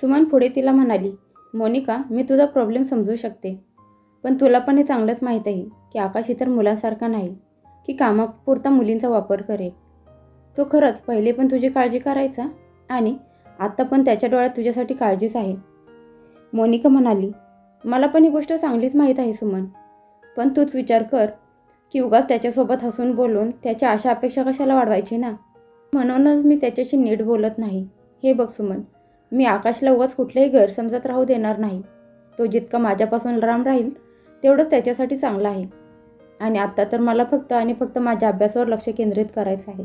सुमन पुढे तिला म्हणाली मोनिका मी तुझा प्रॉब्लेम समजू शकते. पण तुला पण हे चांगलंच माहीत आहे की आकाश इतर मुलांसारखा नाही की कामापुरता मुलींचा वापर करेल तो खरंच पहिले पण तुझी काळजी करायचा आणि आत्ता पण त्याच्या डोळ्यात तुझ्यासाठी काळजीच आहे. मोनिका म्हणाली मला पण ही गोष्ट चांगलीच माहीत आहे सुमन. पण तूच विचार कर की उगाच त्याच्यासोबत हसून बोलून त्याच्या आशा अपेक्षा कशाला वाढवायची ना? म्हणूनच मी त्याच्याशी नीट बोलत नाही. हे बघ सुमन मी आकाशला उगाच कुठल्याही गैरसमजात राहू देणार नाही. तो जितका माझ्यापासून लांब राहील तेवढंच त्याच्यासाठी चांगलं आहे. आणि आत्ता तर मला फक्त आणि फक्त माझ्या अभ्यासावर लक्ष केंद्रित करायचं आहे.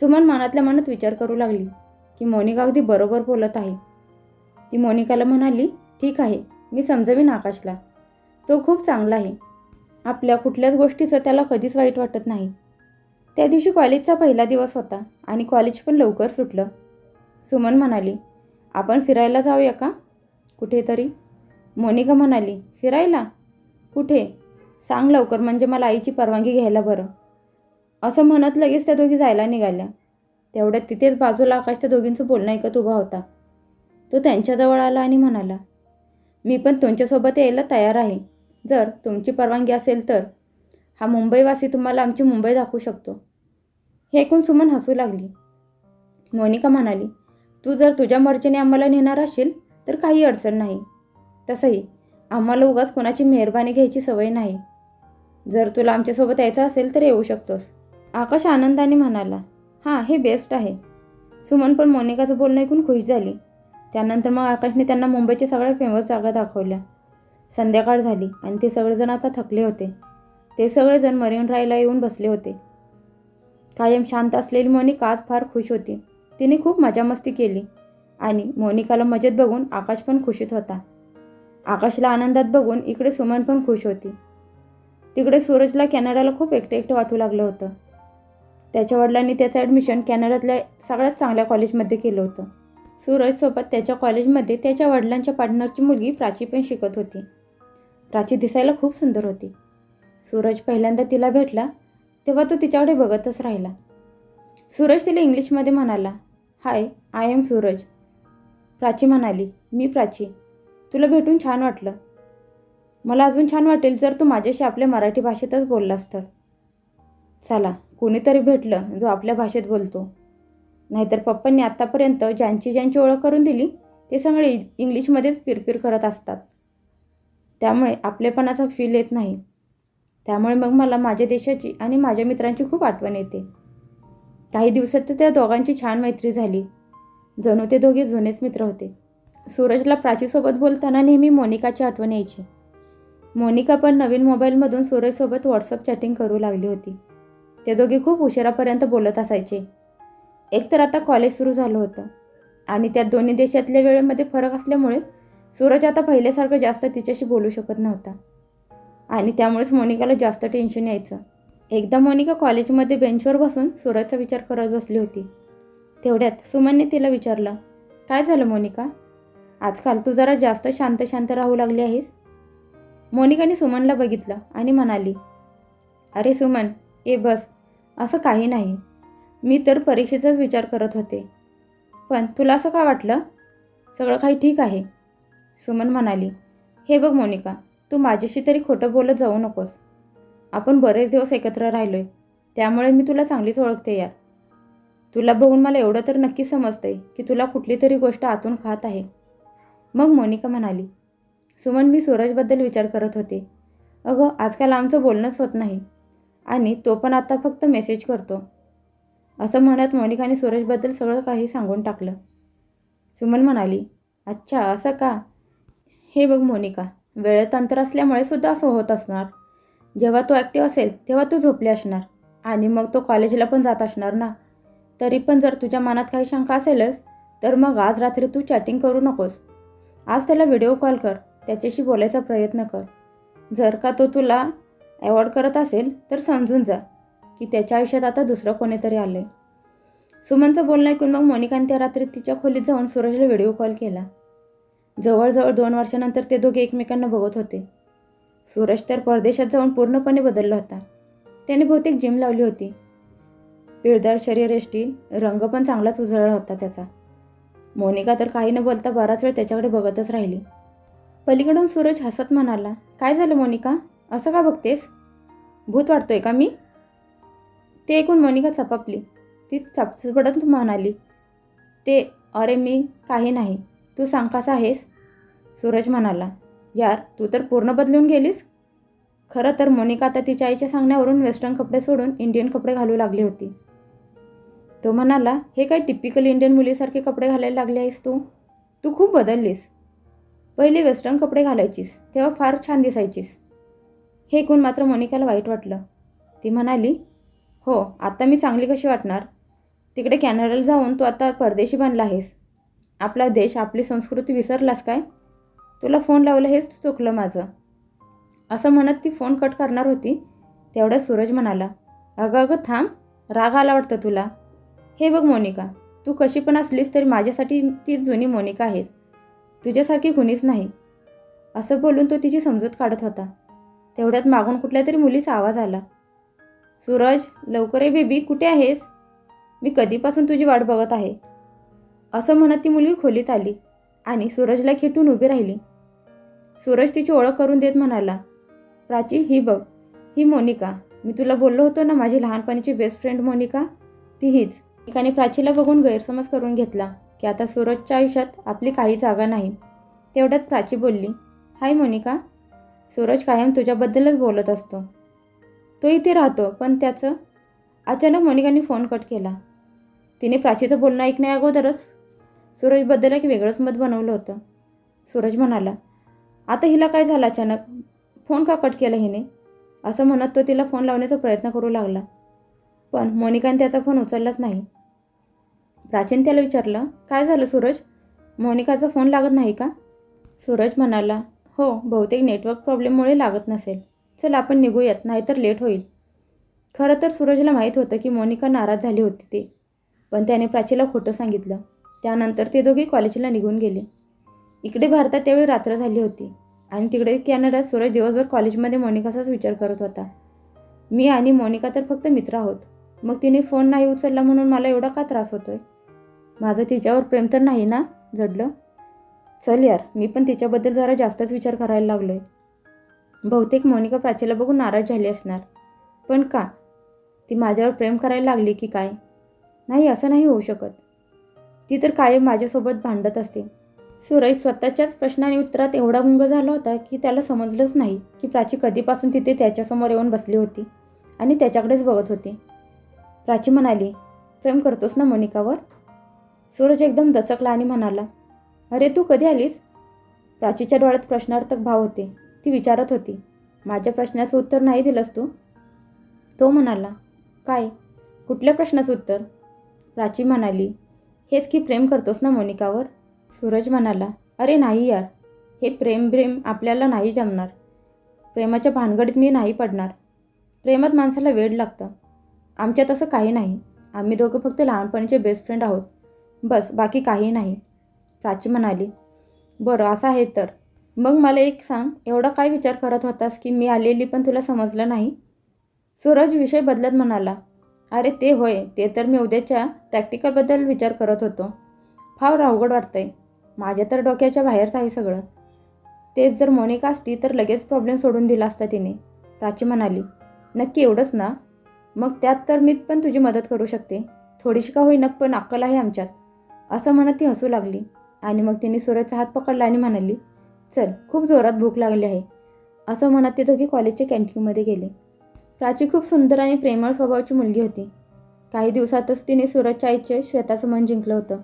सुमन मनातल्या मनात विचार करू लागली की मोनिका अगदी बरोबर बोलत आहे. ती मोनिकाला म्हणाली ठीक आहे मी समजवीन आकाशला. तो खूप चांगला आहे. आपल्या कुठल्याच गोष्टीचं त्याला कधीच वाईट वाटत नाही. त्या दिवशी कॉलेजचा पहिला दिवस होता आणि कॉलेज पण लवकर सुटलं. सुमन म्हणाली आपण फिरायला जाऊया का? कुठेतरी मोनिका म्हणाली फिरायला? कुठे? सांग लवकर म्हणजे मला आईची परवानगी घ्यायला बरं. असं म्हणत लगेच त्या दोघी जायला निघाल्या. तेवढ्यात तिथेच बाजूला आकाश त्या दोघींचं बोलणं ऐकत उभा होता. तो त्यांच्याजवळ आला आणि म्हणाला मी पण तुमच्यासोबत यायला तयार आहे. जर तुमची परवानगी असेल तर. हा मुंबईवासी तुम्हाला आमची मुंबई दाखवू शकतो. हे ऐकून सुमन हसू लागली. मोनिका म्हणाली तू जर तुझ्या मर्जीने आम्हाला नेणार असेल तर काही अडचण नाही. तसंही आम्हाला उगाच कोणाची मेहरबानी घ्यायची सवय नाही. जर तुला आमच्यासोबत यायचं असेल तर येऊ शकतोस. आकाश आनंदाने म्हणाला हां हे बेस्ट आहे. सुमन पण मोनिकाचं बोलणं ऐकून खुश झाली. त्यानंतर मग आकाशने त्यांना मुंबईच्या सगळ्या फेमस जागा दाखवल्या. संध्याकाळ झाली आणि ते सगळेजण आता थकले होते. ते सगळेजण मरीन ड्राईव्हला येऊन बसले होते. कायम शांत असलेली मोनिका आज फार खुश होती. तिने खूप मजा मस्ती केली. आणि मोनिकाला मजेत बघून आकाश पण खुशीत होता. आकाशला आनंदात बघून इकडे सुमन पण खुश होती. तिकडे सूरजला कॅनडाला खूप एकटं एकटं वाटू लागलं होतं. त्याच्या वडिलांनी त्याचं ॲडमिशन कॅनडातल्या सगळ्यात चांगल्या कॉलेजमध्ये केलं होतं. सूरजसोबत त्याच्या कॉलेजमध्ये त्याच्या वडिलांच्या पार्टनरची मुलगी प्राची पण शिकत होती. प्राची दिसायला खूप सुंदर होती. सूरज पहिल्यांदा तिला भेटला तेव्हा तो तिच्याकडे बघतच राहिला. सूरज तिला इंग्लिशमध्ये म्हणाला hi I am Suraj. Prachi म्हणाली मी प्राची. तुला भेटून छान वाटलं. मला अजून छान वाटेल जर तू माझ्याशी आपल्या मराठी भाषेतच बोललास तर. चला कोणीतरी भेटलं जो आपल्या भाषेत बोलतो. नाहीतर पप्पांनी आत्तापर्यंत ज्यांची ज्यांची ओळख करून दिली ते सगळे इंग्लिशमध्येच पिरपिर करत असतात. त्यामुळे आपलेपणाचा फील येत नाही. त्यामुळे मग मला माझ्या देशाची आणि माझ्या मित्रांची खूप आठवण येते. काही दिवसात तर त्या दोघांची छान मैत्री झाली. जणू ते दोघे जुनेच मित्र होते. सूरजला प्राचीसोबत बोलताना नेहमी मोनिकाची आठवण यायची. मोनिका पण नवीन मोबाईलमधून सूरजसोबत व्हॉट्सअप चॅटिंग करू लागली होती. ते दोघे खूप उशिरापर्यंत बोलत असायचे. एकतर आता कॉलेज सुरू झालं होतं आणि त्या दोन्ही देशातल्या वेळेमध्ये फरक असल्यामुळे सूरज आता पहिल्यासारखं जास्त तिच्याशी बोलू शकत नव्हता. आणि त्यामुळेच मोनिकाला जास्त टेन्शन यायचं. एकदा मोनिका कॉलेजमध्ये बेंचवर बसून सूरजचा विचार करत बसली होती. तेवढ्यात सुमनने तिला विचारलं काय झालं मोनिका? आजकाल तू जरा जास्त शांत शांत राहू लागली आहेस. मोनिकाने सुमनला बघितलं आणि म्हणाली अरे सुमन ए बस असं काही नाही. मी तर परीक्षेचाच विचार करत होते. पण तुला असं का वाटलं? सगळं काही ठीक आहे. सुमन म्हणाली हे बघ मोनिका तू माझ्याशी तरी खोटं बोलत जाऊ नकोस. आपण बरेच दिवस एकत्र राहिलो आहे त्यामुळे मी तुला चांगलीच ओळखते यार. तुला बघून मला एवढं तर नक्की समजतंय की तुला कुठली तरी गोष्ट आतून खात आहे. मग मोनिका म्हणाली सुमन मी सूरजबद्दल विचार करत होते. अगं आजकाल आमचं बोलणंच होत नाही आणि तो पण आता फक्त मेसेज करतो. असं म्हणत मोनिकाने सूरजबद्दल सगळं काही सांगून टाकलं. सुमन म्हणाली अच्छा असं का? हे बघ मोनिका वेळेत अंतर असल्यामुळे सुद्धा असं होत असणार. जेव्हा तो ॲक्टिव्ह असेल तेव्हा तू झोपली असणार. आणि मग तो कॉलेजला पण जात असणार ना. तरी पण जर तुझ्या मनात काही शंका असेलच तर मग आज रात्री तू चॅटिंग करू नकोस. आज त्याला व्हिडिओ कॉल कर. त्याच्याशी बोलायचा प्रयत्न कर. जर का तो तुला अवॉइड करत असेल तर समजून जा की त्याच्या आयुष्यात आता दुसरं कोणीतरी आलं आहे सुमनचं बोलणं ऐकून मग मोनिकाने त्या रात्री तिच्या खोलीत जाऊन सूरजला व्हिडिओ कॉल केला. जवळजवळ दोन वर्षानंतर ते दोघे एकमेकांना बघत होते. सूरज तर परदेशात जाऊन पूर्णपणे बदलला होता. त्याने बहुतेक जिम लावली होती. पिळदार शरीरयष्टी रंग पण चांगलाच उजळला होता त्याचा. मोनिका तर काही न बोलता बराच वेळ त्याच्याकडे बघतच राहिली. पलीकडून सूरज हसत म्हणाला काय झालं मोनिका? असं का बघतेस? भूत वाटतोय का मी? ते ऐकून मोनिका चपापली ती चपचपडत म्हणाली ते अरे मी काही नाही. तू सांग कसा आहेस? सूरज म्हणाला यार तू तर पूर्ण बदलून गेलीस. खरं तर मोनिका आता तिच्या आईच्या सांगण्यावरून वेस्टर्न कपडे सोडून इंडियन कपडे घालू लागली होती. तो म्हणाला हे काय टिपिकल इंडियन मुलीसारखे कपडे घालायला लागले आहेस तू? तू खूप बदललीस. पहिले वेस्टर्न कपडे घालायचीस तेव्हा फार छान दिसायचीस. हे ऐकून मात्र मोनिकाला वाईट वाटलं. ती म्हणाली हो आता मी चांगली कशी वाटणार? तिकडे कॅनडाला जाऊन तू आता परदेशी बनला आहेस. आपला देश आपली संस्कृती विसरलास काय? तुला फोन लावलं हेच चुकलं माझं. असं म्हणत ती फोन कट करणार होती. तेवढ्या सूरज म्हणाला अगं अगं थांब. राग आला वाटतं तुला. हे बघ मोनिका तू कशी पण असलीस तरी माझ्यासाठी ती जुनी मोनिका आहेस. तुझ्यासारखी कुणीच नाही. असं बोलून तो तिची समजूत काढत होता. तेवढ्यात मागून कुठल्या तरी मुलीचा आवाज आला सूरज लवकर ये बेबी. कुठे आहेस? मी कधीपासून तुझी वाट बघत आहे. असं म्हणत ती मुलगी खोलीत आली आणि सूरजला खेटून उभी राहिली. सूरज तिची ओळख करून देत म्हणाला प्राची ही बघ ही मोनिका. मी तुला बोललो होतो ना माझी लहानपणीची बेस्ट फ्रेंड मोनिका? ती हीच मोनिकाने प्राचीला बघून गैरसमज करून घेतला की आता सूरजच्या आयुष्यात आपली काही जागा नाही. तेवढ्यात प्राची बोलली हाय मोनिका सूरज कायम तुझ्याबद्दलच बोलत असतो. तो इथे राहतो पण त्याचं अचानक मोनिकाने फोन कट केला. तिने प्राचीचं बोलणं ऐकण्या अगोदरच सूरजबद्दल एक वेगळंच मत बनवलं होतं. सूरज म्हणाला आता हिला काय झालं अचानक? फोन का कट केला हिने? असं म्हणत तो तिला फोन लावण्याचा प्रयत्न करू लागला. पण मोनिकाने त्याचा फोन उचललाच नाही. प्राचीन त्याला विचारलं काय झालं सूरज? मोनिकाचा फोन लागत नाही का? सूरज म्हणाला हो बहुतेक नेटवर्क प्रॉब्लेममुळे लागत नसेल. चल आपण निघूयात नाहीतर लेट होईल. खरं तर सूरजला माहीत होतं की मोनिका नाराज झाली होती ते. पण त्याने प्राचीला खोटं सांगितलं. त्यानंतर ते दोघे कॉलेजला निघून गेले. इकडे भारतात त्यावेळी रात्र झाली होती. आणि तिकडे कॅनडात सूरज दिवसभर कॉलेजमध्ये मोनिकाचाच विचार करत होता. मी आणि मोनिका तर फक्त मित्र आहोत. मग तिने फोन नाही उचलला म्हणून मला एवढा का त्रास होतोय? माझं तिच्यावर प्रेम तर नाही ना? जडलं. चल यार मी पण तिच्याबद्दल जरा जास्तच विचार करायला लागलोय. बहुतेक मोनिका प्राचीला बघून नाराज झाली असणार. पण का? ती माझ्यावर प्रेम करायला लागली की काय? नाही असं नाही होऊ शकत. ती तर कायम माझ्यासोबत भांडत असते. सूरज स्वतःच्याच प्रश्नाने उत्तरात एवढा गुंग झाला होता की त्याला समजलंच नाही की प्राची कधीपासून तिथे त्याच्यासमोर येऊन बसली होती आणि त्याच्याकडेच बघत होती. प्राची म्हणाली प्रेम करतोस ना मोनिकावर? सूरज एकदम दचकला आणि म्हणाला अरे तू कधी आलीस? प्राचीच्या डोळ्यात प्रश्नार्थक भाव होते. ती विचारत होती माझ्या प्रश्नाचं उत्तर नाही दिलंस तू? तो म्हणाला काय? कुठल्या प्रश्नाचं उत्तर? प्राची म्हणाली हेच की प्रेम करतोस ना मोनिकावर? सूरज म्हणाला अरे नाही यार हे प्रेम प्रेम आपल्याला नाही जमणार. प्रेमाच्या भानगडीत मी नाही पडणार. प्रेमात माणसाला वेळ लागतं. आमच्यात असं काही नाही. आम्ही दोघं फक्त लहानपणीचे बेस्ट फ्रेंड आहोत. बस बाकी काही नाही. प्राची म्हणाली बरं असं आहे तर. मग मला एक सांग एवढा काय विचार करत होतास की मी आलेली पण तुला समजलं नाही? सूरज विषय बदलत म्हणाला अरे ते होय ते तर मी उद्याच्या प्रॅक्टिकलबद्दल विचार करत होतो. फार अवघड वाटतंय. माझ्या तर डोक्याच्या बाहेरच आहे सगळं. तेच जर मोनिका असती तर लगेच प्रॉब्लेम सोडून दिला असता तिने. प्राची म्हणाली नक्की एवढंच ना? मग त्यात तर मी पण तुझी मदत करू शकते. थोडीशी का होईना पण अक्कल आहे आमच्यात. असं म्हणत ती हसू लागली. आणि मग तिने सूरजचा हात पकडला आणि म्हणाली चल खूप जोरात भूक लागली आहे. असं म्हणत ते दोघी कॉलेजच्या कॅन्टीनमध्ये गेले. प्राची खूप सुंदर आणि प्रेमळ स्वभावाची मुलगी होती. काही दिवसातच तिने सूरजच्या आईचे श्वेताचं मन जिंकलं होतं.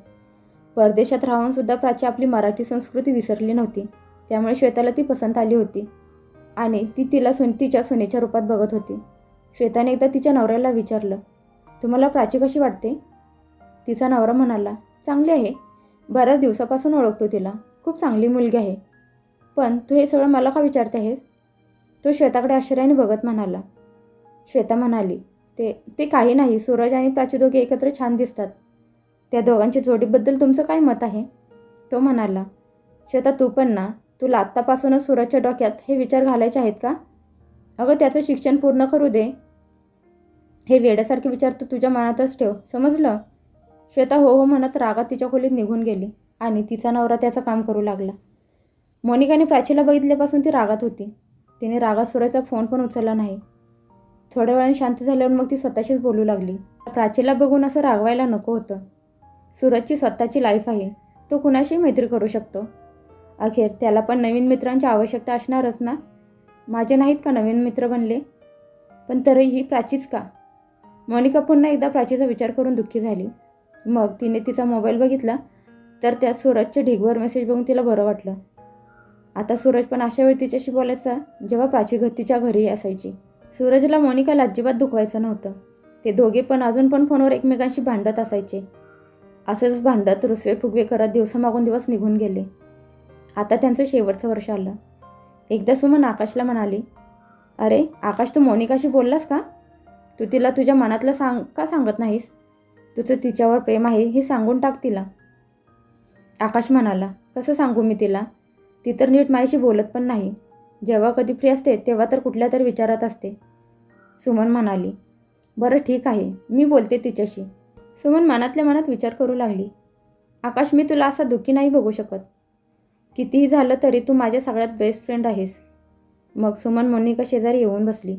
परदेशात राहूनसुद्धा प्राची आपली मराठी संस्कृती विसरली नव्हती. त्यामुळे श्वेताला ती पसंत आली होती. आणि ती तिला सुन तिच्या सुनेच्या रूपात बघत होती. श्वेताने एकदा तिच्या नवऱ्याला विचारलं तुम्हाला प्राची कशी वाटते? तिचा नवरा म्हणाला चांगली आहे. बऱ्याच दिवसापासून ओळखतो तिला. खूप चांगली मुलगी आहे. पण तू हे सगळं मला का विचारते आहेस? तो श्वेताकडे आश्चर्याने बघत म्हणाला. श्वेता म्हणाली ते ते काही नाही. सूरज आणि प्राची दोघे एकत्र छान दिसतात. त्या दोघांच्या जोडीबद्दल तुमचं काय मत आहे? तो म्हणाला श्वेता तू पण ना तुला आत्तापासूनच सुरजच्या डोक्यात हे विचार घालायचे आहेत का? अगं त्याचं शिक्षण पूर्ण करू दे. हे वेड्यासारखे विचार तू तुझ्या मनातच ठेव समजलं? श्वेता हो हो म्हणत रागात तिच्या खोलीत निघून गेली आणि तिचा नवरा त्याचं काम करू लागला. मोनिकाने प्राचीला बघितल्यापासून ती रागात होती. तिने रागात सूरजचा फोन पण उचलला नाही. थोड्या वेळाने शांत झाल्यावर मग ती स्वतःशीच बोलू लागली. प्राचीला बघून असं रागवायला नको होतं. सूरजची स्वतःची लाईफ आहे. तो कुणाशी मैत्री करू शकतो. अखेर त्याला पण नवीन मित्रांची आवश्यकता असणारच ना? माझे नाहीत का नवीन मित्र बनले? पण तरीही प्राचीच का? मोनिका पुन्हा एकदा प्राचीचा विचार करून दुःखी झाली. मग तिने तिचा मोबाईल बघितला तर त्यात सूरजच्या ढिगभर मेसेज बघून तिला बरं वाटलं. आता सूरज पण अशा वेळी तिच्याशी बोलायचा जेव्हा प्राची घ तिच्या घरी असायची. सूरजला मोनिकाला अजिबात दुखवायचं नव्हतं. ते दोघे पण अजून पण फोनवर एकमेकांशी भांडत असायचे. असंच भांडत रुसवे फुगवे करत दिवसामागून दिवस निघून गेले. आता त्यांचं शेवटचं वर्ष आलं. एकदा सुमन आकाशला म्हणाली अरे आकाश तू मोनिकाशी बोललास का? तू तिला तुझ्या मनातलं सांग का सांगत नाहीस? तुझं तिच्यावर प्रेम आहे हे सांगून टाक तिला. आकाश म्हणाला कसं सांगू मी तिला? ती तर नीट माझ्याशी बोलत पण नाही. जेव्हा कधी फ्री असते तेव्हा तर कुठल्या तर विचारात असते. सुमन म्हणाली बरं ठीक आहे. मी बोलते तिच्याशी. सुमन मनातल्या मनात विचार करू लागली. आकाश मी तुला असा दुःखी नाही बघू शकत. कितीही झालं तरी तू माझ्या सगळ्यात बेस्ट फ्रेंड आहेस. मग सुमन मोनिका शेजारी येऊन बसली.